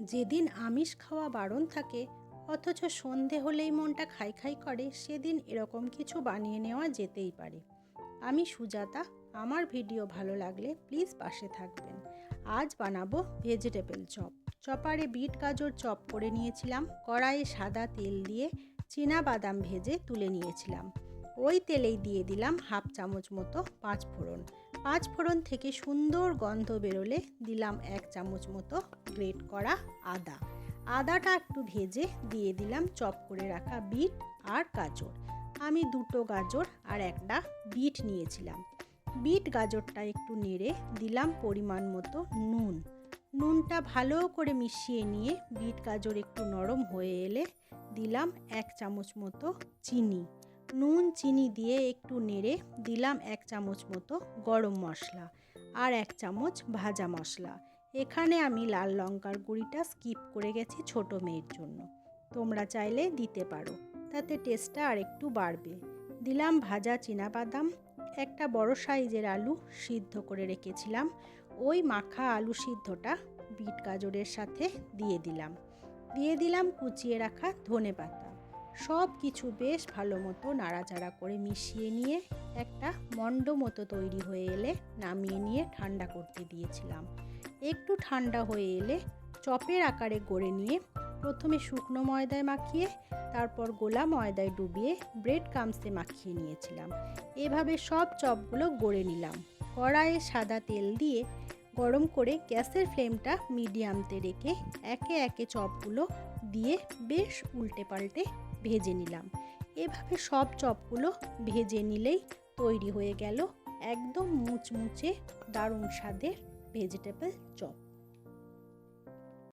যেদিন আমিষ খাওয়া বারণ থাকে, অথচ সন্ধে হলেই মনটা খাই খাই করে, সেদিন এরকম কিছু বানিয়ে নেওয়া যেতেই পারে। আমি সুজাতা, আমার ভিডিও ভালো লাগলে প্লিজ পাশে থাকবেন। আজ বানাবো ভেজিটেবল চপ। চপারে বিট গাজর চপ করে নিয়েছিলাম, কড়াইয়ে সাদা তেল দিয়ে চীনা বাদাম ভেজে তুলে নিয়েছিলাম। ওই তেলেই দিয়ে দিলাম হাফ চামচ মতো পাঁচ ফোড়ন। পাঁচ ফোড়ন থেকে সুন্দর গন্ধ বেরোলে দিলাম এক চামচ মতো গ্রেট করা আদা। আদাটা একটু ভেজে দিয়ে দিলাম চপ করে রাখা বিট আর গাজর। আমি দুটো গাজর আর একটা বিট নিয়েছিলাম। বিট গাজরটা একটু নেড়ে দিলাম পরিমাণ মতো নুন। নুনটা ভালো করে মিশিয়ে নিয়ে বিট গাজর একটু নরম হয়ে এলে দিলাম এক চামচ মতো চিনি। নুন, চিনি দিয়ে একটু নেড়ে দিলাম এক চামচ মতো গরম মশলা আর এক চামচ ভাজা মশলা। এখানে আমি লাল লঙ্কার গুঁড়িটা স্কিপ করে গেছি ছোট মেয়ের জন্য। তোমরা চাইলে দিতে পারো, তাতে টেস্টটা আর একটু বাড়বে। দিলাম ভাজা বাদাম একটা বড় সাইজের আলু সিদ্ধ করে রেখেছিলাম। ওই মাখা আলু সিদ্ধটা বিট গাজরের সাথে দিয়ে দিলাম। দিয়ে দিলাম কুচিয়ে রাখা ধনে পাতা। সব কিছু বেশ ভালো মতো নাড়াচাড়া করে মিশিয়ে নিয়ে একটা মণ্ড মতো তৈরি হয়ে এলে নামিয়ে নিয়ে ঠান্ডা করতে দিয়েছিলাম। একটু ঠান্ডা হয়ে এলে চপের আকারে গড়ে নিয়ে প্রথমে শুকনো ময়দায় মাখিয়ে, তারপর গোলা ময়দায় ডুবিয়ে ব্রেড কামসে মাখিয়ে নিয়েছিলাম। এভাবে সব চপগুলো গড়ে নিলাম। কড়াইয়ে সাদা তেল দিয়ে গরম করে গ্যাসের ফ্লেমটা মিডিয়ামতে রেখে একে একে চপগুলো দিয়ে বেশ উল্টে পাল্টে ভেজে নিলাম। এভাবে সব চপগুলো ভেজে নিলেই তৈরি হয়ে গেল একদম মুচমুচে দারুণ স্বাদের ভেজিটেবল চপ।